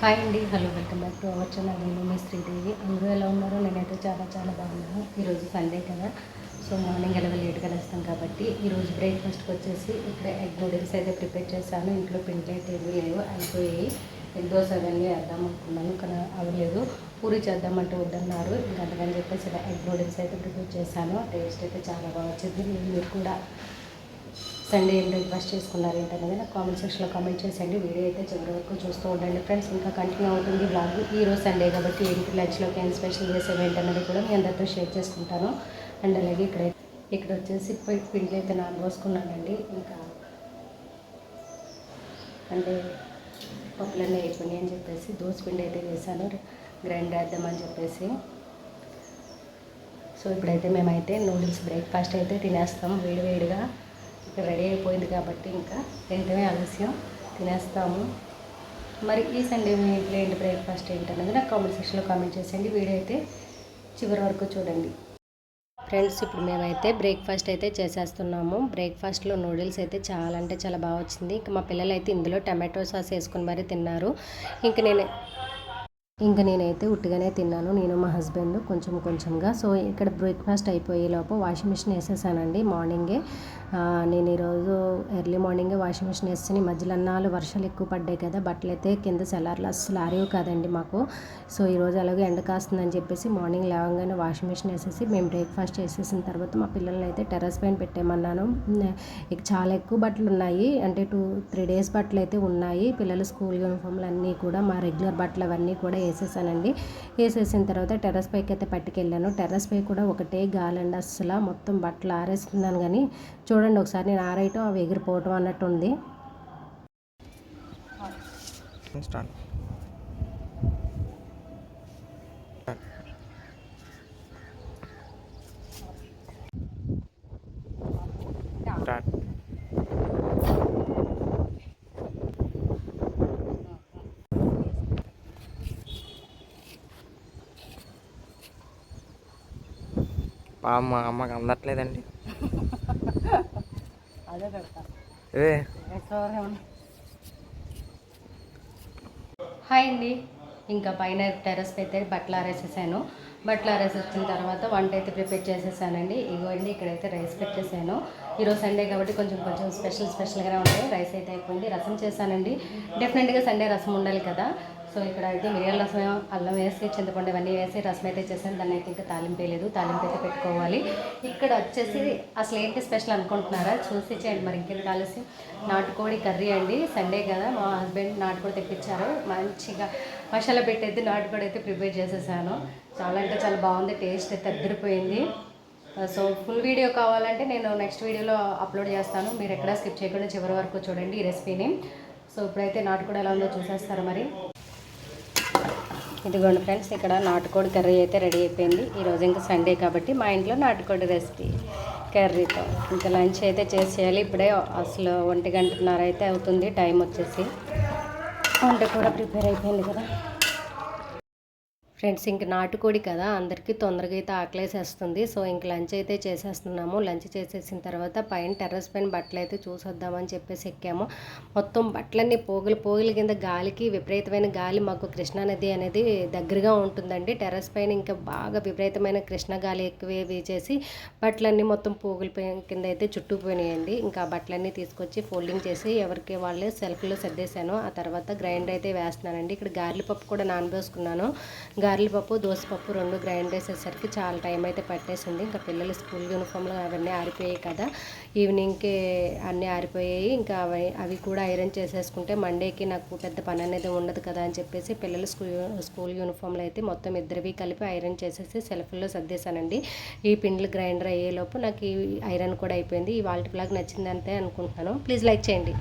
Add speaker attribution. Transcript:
Speaker 1: Hi అండి hello welcome back to our channel నేను మీ శ్రీదేవి అందరూ ఎలా ఉన్నారో నేనైతే చాలా చాలా బాగున్నాను. ఈరోజు సండే కదా. సో మార్నింగ్ ఎలా లేట్గా వేస్తాం కాబట్టి ఈరోజు బ్రేక్ఫాస్ట్కి వచ్చేసి ఇక్కడ ఎగ్ నూడిల్స్ అయితే ప్రిపేర్ చేశాను. ఇంట్లో పిండి అయితే ఏమీ లేవు అయిపోయాయి. ఎగ్ దోశ అవన్నీ వేద్దాం అనుకున్నాను కానీ అవ్వలేదు పూరి చేద్దామంటే వద్దన్నారు. ఇంకా అందుకని చెప్పేసి ఇలా ఎగ్ నూడిల్స్ అయితే ప్రిపేర్ చేశాను. టేస్ట్ అయితే చాలా బాగా వచ్చింది. మీరు కూడా సండే ఏం బ్రేక్ఫాస్ట్ చేసుకున్నారు ఏంటనేది నాకు కామెంట్ సెక్షన్లో కామెంట్ చేసేయండి. వీడియో అయితే చివరి వరకు చూస్తూ ఉండండి. ఫ్రెండ్స్ ఇంకా కంటిన్యూ అవుతుంది బ్లాగ్ ఈ రోజు సండే కాబట్టి ఏంటి లంచ్లోకి ఏం స్పెషల్ చేసేవి ఏంటన్నది కూడా మీ అందరితో షేర్ చేసుకుంటాను. అండ్ అలాగే ఇక్కడ ఇక్కడ వచ్చేసి పిండి అయితే నానబోసుకున్నానండి. ఇంకా అంటే పప్పులన్నీ అయిపోయినాయి అని చెప్పేసి దోశ పిండి అయితే వేసాను గ్రైండ్ వేద్దామని చెప్పేసి. సో ఇప్పుడైతే మేమైతే నూడిల్స్ బ్రేక్ఫాస్ట్ అయితే తినేస్తాం. వేడివేడిగా వేడిగా. రెడీ అయిపోయింది కాబట్టి ఇంకా ఏంటనే ఆలస్యం. తినేస్తాము. మరి ఈ సండే మీ ఇంట్లో ఏంటి బ్రేక్ఫాస్ట్ ఏంటన్నది నాకు కామెంట్ సెక్షన్లో కామెంట్ చేసేయండి. వీడియో అయితే చివరి వరకు చూడండి. ఫ్రెండ్స్ ఇప్పుడు మేమైతే బ్రేక్ఫాస్ట్ అయితే చేసేస్తున్నాము. బ్రేక్ఫాస్ట్లో నూడిల్స్ అయితే చాలా అంటే చాలా బాగా వచ్చింది. ఇంకా మా పిల్లలు అయితే ఇందులో టమాటో సాస్ వేసుకొని మరీ తిన్నారు. ఇంక నేను ఇంకా నేనైతే ఉట్టిగానే తిన్నాను. నేను మా హస్బెండ్ కొంచెం కొంచెంగా. సో ఇక్కడ బ్రేక్ఫాస్ట్ అయిపోయే లోపు వాషింగ్ మిషన్ వేసేసానండి మార్నింగే. నేను ఈరోజు ఎర్లీ మార్నింగే వాషింగ్ మిషన్ వేసుకుని మధ్యలో అన్నాలు వర్షాలు ఎక్కువ పడ్డాయి కదా బట్టలు అయితే కింద సెలార్లు అస్సలు ఆరేవి కాదండి మాకు. సో ఈరోజు అలాగే ఎండ కాస్తుందని చెప్పేసి మార్నింగ్ లేవగానే వాషింగ్ మిషన్ వేసేసి మేము బ్రేక్ఫాస్ట్ చేసేసిన తర్వాత మా పిల్లల్ని అయితే టెర్రస్ పైన పెట్టేమన్నాను చాలా ఎక్కువ బట్టలు ఉన్నాయి అంటే టూ త్రీ డేస్ బట్టలు అయితే ఉన్నాయి. పిల్లల స్కూల్ యూనిఫామ్లు అన్నీ కూడా మా రెగ్యులర్ బట్టలు అవన్నీ కూడా వేసేసానండి. వేసేసిన తర్వాత టెర్రస్ పైకి అయితే పట్టుకెళ్ళాను. టెర్రస్ పై కూడా ఒకటే గాలండి అస్సలు మొత్తం బట్టలు ఆరేస్తున్నాను కానీ చూ చూడండి ఒకసారి నేను ఆరేయటం అవి ఎగిరిపోవటం అన్నట్టు ఉంది
Speaker 2: Start. పాప మా అమ్మకి అందట్లేదండి.
Speaker 1: అదే పెడతా.
Speaker 2: ఏ?
Speaker 1: హాయ్ అండి. ఇంకా పైన టెర్రస్ అయితే బట్టలు ఆరేసేసాను. బట్టలు ఆరేసి వచ్చిన తర్వాత వంట అయితే ప్రిపేర్ చేసేసానండి. ఇగోండి ఇక్కడైతే రైస్ పెట్టేసాను. ఈరోజు సండే కాబట్టి కొంచెం కొంచెం స్పెషల్ స్పెషల్గానే ఉంటాయి రైస్ అయితే అయిపోయింది. రసం చేశానండి. డెఫినెట్గా సండే రసం ఉండాలి కదా. సో ఇక్కడ అయితే మిరియాల రసం అల్లం వేసి చింతపండు ఇవన్నీ వేసి రసం అయితే చేసాను దాన్ని అయితే ఇంకా తాలింపు వేయలేదు. తాలింపు అయితే పెట్టుకోవాలి. ఇక్కడ వచ్చేసి అసలు ఏంటి స్పెషల్ అనుకుంటున్నారా? చూసి చేయండి. మరి ఇంకెందుకు కలిసి నాటుకోడి కర్రీ అండి. సండే కదా. మా హస్బెండ్ నాటుకోడి తెప్పించారు. మంచిగా మసాలా పెట్టి అయితే నాటుకోడి అయితే ప్రిపేర్ చేసేసాను. చాలా అంటే చాలా బాగుంది. టేస్ట్ అయితే అద్దరిపోయింది. సో ఫుల్ వీడియో కావాలంటే నేను నెక్స్ట్ వీడియోలో అప్లోడ్ చేస్తాను. మీరు ఎక్కడ స్కిప్ చేయకుండా చివరి వరకు చూడండి ఈ రెసిపీని. సో ఇప్పుడైతే నాటుకోడి ఎలా ఉందో చూసేస్తారు మరి? ఇదిగోండి ఫ్రెండ్స్ ఇక్కడ నాటుకోడి కర్రీ అయితే రెడీ అయిపోయింది. ఈరోజు ఇంకా సండే కాబట్టి మా ఇంట్లో నాటుకోడి రెసిపీ కర్రీతో. ఇంకా లంచ్ అయితే చేసేయాలి. ఇప్పుడే అసలు ఒంటి గంటన్నర అయితే అవుతుంది. టైం వచ్చేసి వంట కూడా ప్రిపేర్ అయిపోయింది కదా. ఫ్రెండ్స్ ఇంక నాటుకోడి కదా అందరికీ తొందరగా అయితే ఆకలేసేస్తుంది. సో ఇంక లంచ్ అయితే చేసేస్తున్నాము. లంచ్ చేసేసిన తర్వాత పైన టెర్రస్ పైన బట్టలు అయితే చూసొద్దామని చెప్పేసి ఎక్కాము. మొత్తం బట్టలన్నీ పోగులు పోగుల కింద గాలికి విపరీతమైన గాలి మాకు కృష్ణానది అనేది దగ్గరగా ఉంటుందండి. టెర్రస్ పైన ఇంకా బాగా విపరీతమైన కృష్ణ గాలి ఎక్కువ వీచేసి బట్టలన్నీ మొత్తం పోగుల కింద అయితే చుట్టుకుపోయినాయండి. ఇంకా బట్టలన్నీ తీసుకొచ్చి ఫోల్డింగ్ చేసి ఎవరికి వాళ్ళే సెల్ఫ్లో సర్దేశాను. ఆ తర్వాత గ్రైండర్ అయితే వేస్తున్నానండి. ఇక్కడ గార్లి పప్పు కూడా నానబోసుకున్నాను. గారెల పప్పు దోసపప్పు రెండు గ్రైండ్ చేసేసరికి చాలా టైం అయితే పట్టేసింది. ఇంకా పిల్లలు స్కూల్ యూనిఫామ్లు అవన్నీ ఆరిపోయాయి కదా. ఈవినింగ్కి అన్నీ ఆరిపోయాయి. ఇంకా అవి అవి కూడా ఐరన్ చేసేసుకుంటే మండేకి నాకు పెద్ద పని అనేది ఉండదు కదా అని చెప్పేసి పిల్లలు స్కూల్ స్కూల్ యూనిఫామ్లు అయితే మొత్తం ఇద్దరివి కలిపి ఐరన్ చేసేసి సెల్ఫ్లో సర్దేశానండి. ఈ పిండ్లు గ్రైండర్ అయ్యేలోపు నాకు ఈ ఐరన్ కూడా అయిపోయింది. ఈ వాల్ట్ బ్లాగ్ నచ్చిందంటే అనుకుంటున్నాను. ప్లీజ్ లైక్ చేయండి.